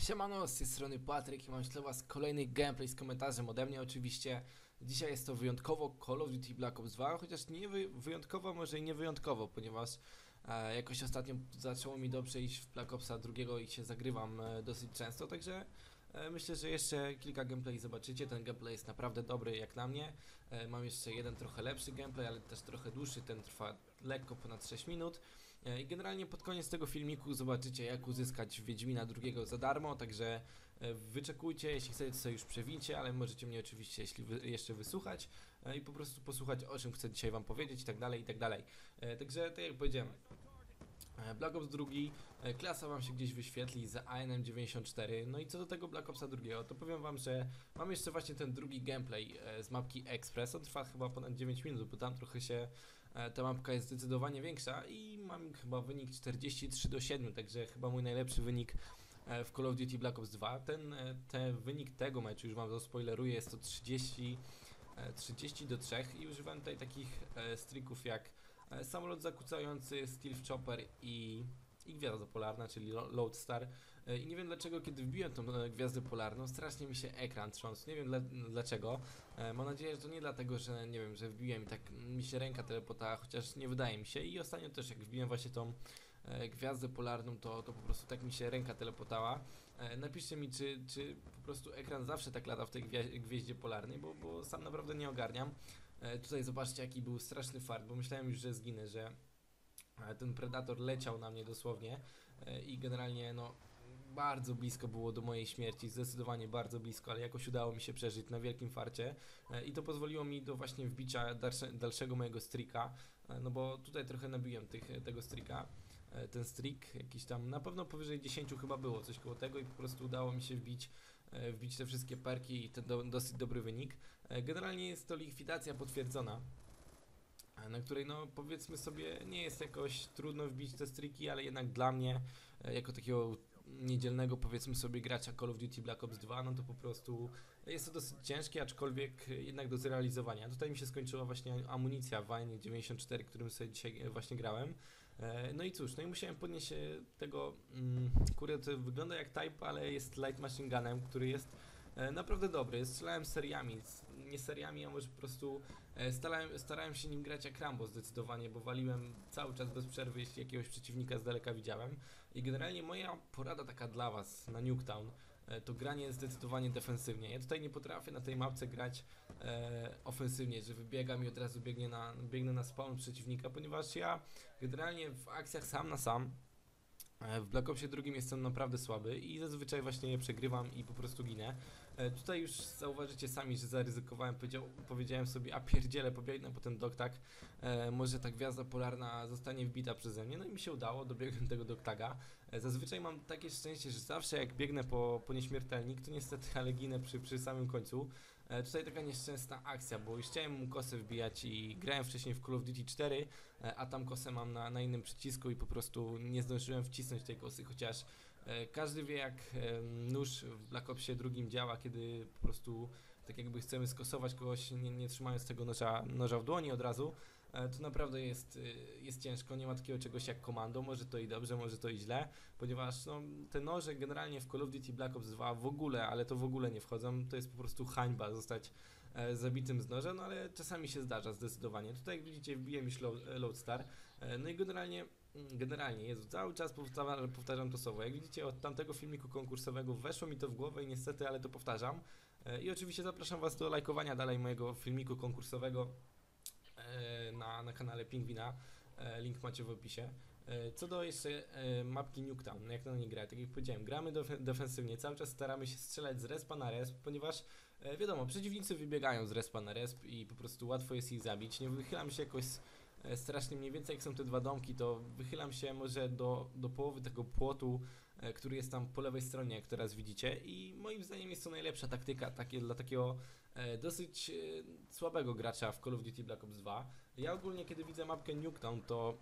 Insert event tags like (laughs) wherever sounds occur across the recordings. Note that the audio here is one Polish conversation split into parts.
Siemano, z tej strony Patryk i mam dla was kolejny gameplay z komentarzem ode mnie oczywiście. Dzisiaj jest to wyjątkowo Call of Duty Black Ops 2, chociaż nie wy wyjątkowo, może i nie wyjątkowo, ponieważ e, jakoś ostatnio zaczęło mi dobrze iść w Black Opsa drugiego i się zagrywam e, dosyć często, także e, myślę, że jeszcze kilka gameplay zobaczycie. Ten gameplay jest naprawdę dobry jak na mnie. E, mam jeszcze jeden trochę lepszy gameplay, ale też trochę dłuższy, ten trwa lekko ponad 6 minut. E, I generalnie pod koniec tego filmiku zobaczycie jak uzyskać Wiedźmina drugiego za darmo, także e, wyczekujcie, jeśli chcecie sobie już przewicie, ale możecie mnie oczywiście jeśli wy, jeszcze wysłuchać e, i po prostu posłuchać o czym chcę dzisiaj wam powiedzieć i tak dalej, i tak dalej. Także tak jak powiedziałem, Black Ops 2, e, klasa wam się gdzieś wyświetli za ANM 94. No i co do tego Black Opsa 2, to powiem wam, że mam jeszcze właśnie ten drugi gameplay z mapki Express. On trwa chyba ponad 9 minut, bo tam trochę się ta mapka jest zdecydowanie większa i mam chyba wynik 43 do 7, także chyba mój najlepszy wynik e, w Call of Duty Black Ops 2. Ten, e, ten wynik tego meczu, już wam zaspoileruję, jest to 30, e, 30 do 3 i używam tutaj takich e, strików jak e, samolot zakłócający, Stealth Chopper i, i gwiazda polarna, czyli Lo- Lodestar. E, I nie wiem dlaczego, kiedy wbiłem tą e, gwiazdę polarną, strasznie mi się ekran trząsł. Nie wiem dla, dlaczego. E, Mam nadzieję, że to nie dlatego, że nie wiem, że wbiłem i tak mi się ręka telepotała, chociaż nie wydaje mi się. I ostatnio też jak wbiłem właśnie tą gwiazdę polarną, to, to po prostu tak mi się ręka telepotała. Napiszcie mi, czy, czy po prostu ekran zawsze tak lata w tej gwieździe polarnej, bo, bo sam naprawdę nie ogarniam. Tutaj zobaczcie, jaki był straszny fart, bo myślałem już, że zginę, że ten predator leciał na mnie dosłownie i generalnie no bardzo blisko było do mojej śmierci, zdecydowanie bardzo blisko, ale jakoś udało mi się przeżyć na wielkim farcie e, i to pozwoliło mi do właśnie wbicia dalsze, dalszego mojego streaka, e, no bo tutaj trochę nabiłem tych, tego streaka, e, ten streak jakiś tam, na pewno powyżej 10 chyba było, coś koło tego i po prostu udało mi się wbić e, wbić te wszystkie perki i ten do, dosyć dobry wynik. E, Generalnie jest to likwidacja potwierdzona, e, na której no powiedzmy sobie nie jest jakoś trudno wbić te striki, ale jednak dla mnie e, jako takiego niedzielnego powiedzmy sobie gracza Call of Duty Black Ops 2, no to po prostu jest to dosyć ciężkie, aczkolwiek jednak do zrealizowania. Tutaj mi się skończyła właśnie amunicja Wine 94, którym sobie dzisiaj właśnie grałem. E, No i cóż, no i musiałem podnieść tego, mm, kurde to wygląda jak Type, ale jest Light Machine Gunem, który jest e, naprawdę dobry. Strzelałem seriami, nie seriami, a może po prostu e, starałem, starałem się nim grać jak Rambo zdecydowanie, bo waliłem cały czas bez przerwy, jeśli jakiegoś przeciwnika z daleka widziałem. I generalnie moja porada taka dla was na Nuketown e, to granie zdecydowanie defensywnie. Ja tutaj nie potrafię na tej mapce grać e, ofensywnie, że wybiegam i od razu biegnie na, biegnę na spawn przeciwnika, ponieważ ja generalnie w akcjach sam na sam e, w Black Opsie drugim jestem naprawdę słaby i zazwyczaj właśnie je przegrywam i po prostu ginę. E, Tutaj już zauważycie sami, że zaryzykowałem, powiedział, powiedziałem sobie, a pierdziele, pobiegnę po ten doktak, e, może ta gwiazda polarna zostanie wbita przeze mnie, no i mi się udało, dobiegłem tego doktaga. E, Zazwyczaj mam takie szczęście, że zawsze jak biegnę po, po nieśmiertelnik, to niestety, (laughs) ale ginę przy, przy samym końcu. E, Tutaj taka nieszczęsna akcja, bo już chciałem mu kosę wbijać i grałem wcześniej w Call of Duty 4, e, a tam kosę mam na, na innym przycisku i po prostu nie zdążyłem wcisnąć tej kosy, chociaż każdy wie jak e, nóż w Black Opsie drugim działa, kiedy po prostu tak jakby chcemy skosować kogoś nie, nie trzymając tego noża, noża w dłoni od razu, e, to naprawdę jest, e, jest ciężko, nie ma takiego czegoś jak komando, może to i dobrze, może to i źle, ponieważ no, te noże generalnie w Call of Duty Black Ops 2 w ogóle, ale to w ogóle nie wchodzą, to jest po prostu hańba zostać e, zabitym z noża, no ale czasami się zdarza zdecydowanie. Tutaj jak widzicie wbiłem już e, Lodestar, e, no i generalnie mm, Generalnie, Jezu, cały czas powtarzam, powtarzam to słowo. Jak widzicie, od tamtego filmiku konkursowego weszło mi to w głowę i niestety, ale to powtarzam. E, I oczywiście zapraszam Was do lajkowania dalej mojego filmiku konkursowego e, na, na kanale Pingwina. E, Link macie w opisie. E, Co do jeszcze e, mapki Nuketown, jak na niej grać, tak jak powiedziałem, gramy def- defensywnie, cały czas staramy się strzelać z respa na resp, ponieważ e, wiadomo, przeciwnicy wybiegają z respa na resp i po prostu łatwo jest ich zabić. Nie wychylam się jakoś e, strasznie, mniej więcej jak są te dwa domki, to wychylam się może do, do połowy tego płotu, e, który jest tam po lewej stronie, jak teraz widzicie i moim zdaniem jest to najlepsza taktyka takie, dla takiego e, dosyć e, słabego gracza w Call of Duty Black Ops 2. Ja ogólnie kiedy widzę mapkę Nuketown, to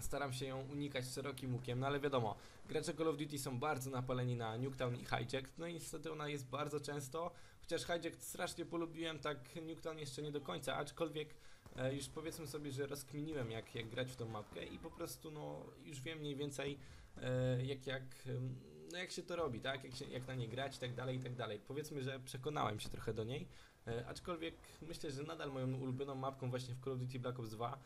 staram się ją unikać szerokim łukiem, no ale wiadomo, gracze Call of Duty są bardzo napaleni na Nuketown i Hijack, no i niestety ona jest bardzo często, chociaż Hijack strasznie polubiłem, tak Nuketown jeszcze nie do końca, aczkolwiek e, już powiedzmy sobie, że rozkminiłem jak, jak grać w tą mapkę i po prostu no już wiem mniej więcej e, jak, jak no jak się to robi, tak? Jak, się, jak na nie grać i tak dalej, i tak dalej. Powiedzmy, że przekonałem się trochę do niej, e, aczkolwiek myślę, że nadal moją ulubioną mapką właśnie w Call of Duty Black Ops 2 e,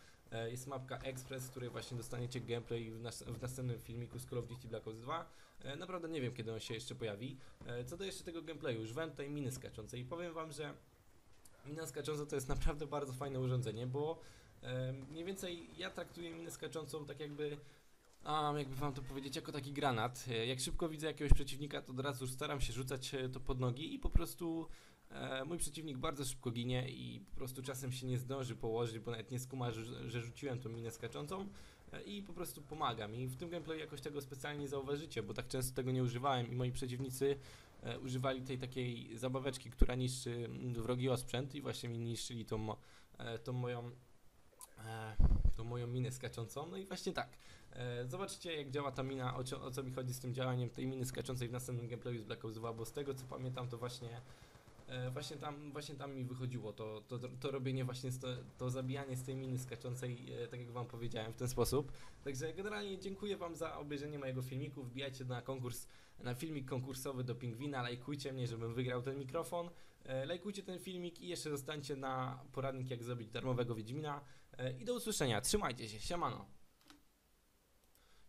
jest mapka Express, z której właśnie dostaniecie gameplay w, nas, w następnym filmiku z Call of Duty Black Ops 2. E, naprawdę nie wiem, kiedy on się jeszcze pojawi. E, co do jeszcze tego gameplayu, używałem tutaj miny skaczącej i powiem wam, że mina skacząca to jest naprawdę bardzo fajne urządzenie, bo e, mniej więcej ja traktuję minę skaczącą tak jakby a jakby wam to powiedzieć, jako taki granat. E, Jak szybko widzę jakiegoś przeciwnika, to od razu już staram się rzucać e, to pod nogi i po prostu e, mój przeciwnik bardzo szybko ginie i po prostu czasem się nie zdąży położyć, bo nawet nie skuma, że, rzuciłem tą minę skaczącą e, i po prostu pomagam. I w tym gameplayu jakoś tego specjalnie nie zauważycie, bo tak często tego nie używałem i moi przeciwnicy e, używali tej takiej zabaweczki, która niszczy mm, wrogi osprzęt i właśnie mi niszczyli tą, e, tą moją e, tą moją minę skaczącą. No i właśnie tak. E, zobaczcie jak działa ta mina, o co, o co mi chodzi z tym działaniem tej miny skaczącej w następnym gameplayu z Black Ops 2, bo z tego co pamiętam to właśnie e, właśnie tam, właśnie tam mi wychodziło to, to, to robienie właśnie, to, to zabijanie z tej miny skaczącej, e, tak jak wam powiedziałem, w ten sposób. Także generalnie dziękuję wam za obejrzenie mojego filmiku, wbijajcie na konkurs, na filmik konkursowy do Pingwina, lajkujcie mnie, żebym wygrał ten mikrofon, e, lajkujcie ten filmik i jeszcze zostańcie na poradnik jak zrobić darmowego Wiedźmina. E, i do usłyszenia, trzymajcie się, siemano!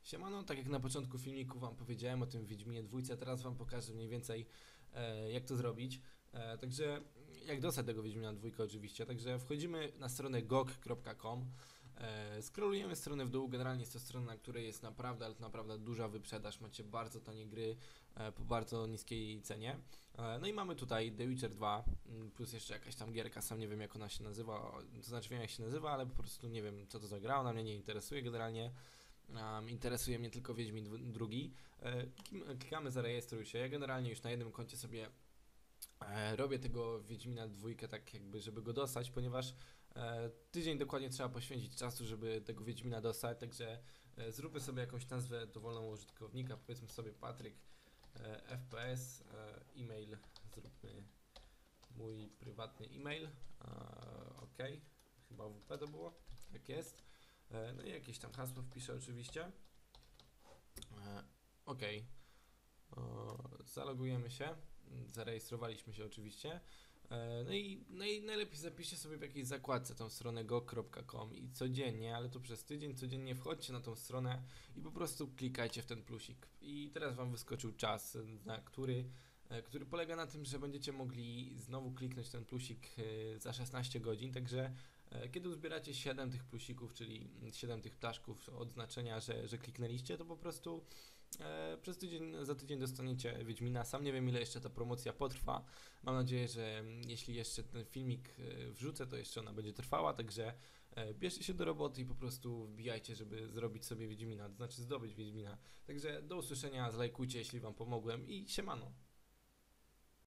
Siemano, tak jak na początku filmiku wam powiedziałem o tym Wiedźminie dwójce, teraz wam pokażę mniej więcej e, jak to zrobić. E, także jak dostać tego Wiedźmina dwójkę oczywiście. Także wchodzimy na stronę gog.com. E, scrollujemy stronę w dół. Generalnie jest to strona, na której jest naprawdę, ale naprawdę duża wyprzedaż. Macie bardzo tanie gry e, po bardzo niskiej cenie. No i mamy tutaj The Witcher 2 mm, plus jeszcze jakaś tam gierka, sam nie wiem jak ona się nazywa, to znaczy wiem jak się nazywa, ale po prostu nie wiem co to za gra, ona mnie nie interesuje generalnie. Um, interesuje mnie tylko Wiedźmin drugi. Klikamy zarejestruj się. Ja generalnie już na jednym koncie sobie robię tego Wiedźmina dwójkę tak jakby, żeby go dostać, ponieważ e, tydzień dokładnie trzeba poświęcić czasu, żeby tego Wiedźmina dostać, także e, zróbmy sobie jakąś nazwę dowolną użytkownika, powiedzmy sobie Patryk e, FPS, e, e-mail, zróbmy mój prywatny e-mail, e, ok, chyba WP to było, tak jest. E, No i jakieś tam hasło wpiszę oczywiście. E, Ok. O, Zalogujemy się. Mm, Zarejestrowaliśmy się oczywiście. E, No i, no i najlepiej zapiszcie sobie w jakiejś zakładce tą stronę go.com i codziennie, ale to przez tydzień, codziennie wchodźcie na tą stronę i po prostu klikajcie w ten plusik. I teraz Wam wyskoczył czas, na który, e, który polega na tym, że będziecie mogli znowu kliknąć ten plusik e, za 16 godzin, także E, Kiedy uzbieracie 7 tych plusików, czyli 7 tych ptaszków odznaczenia, że, że kliknęliście, to po prostu e, przez tydzień, za tydzień dostaniecie Wiedźmina. Sam nie wiem ile jeszcze ta promocja potrwa. Mam nadzieję, że jeśli jeszcze ten filmik e, wrzucę, to jeszcze ona będzie trwała, także e, bierzcie się do roboty i po prostu wbijajcie, żeby zrobić sobie Wiedźmina, to znaczy zdobyć Wiedźmina. Także do usłyszenia, zlajkujcie jeśli Wam pomogłem i siemano.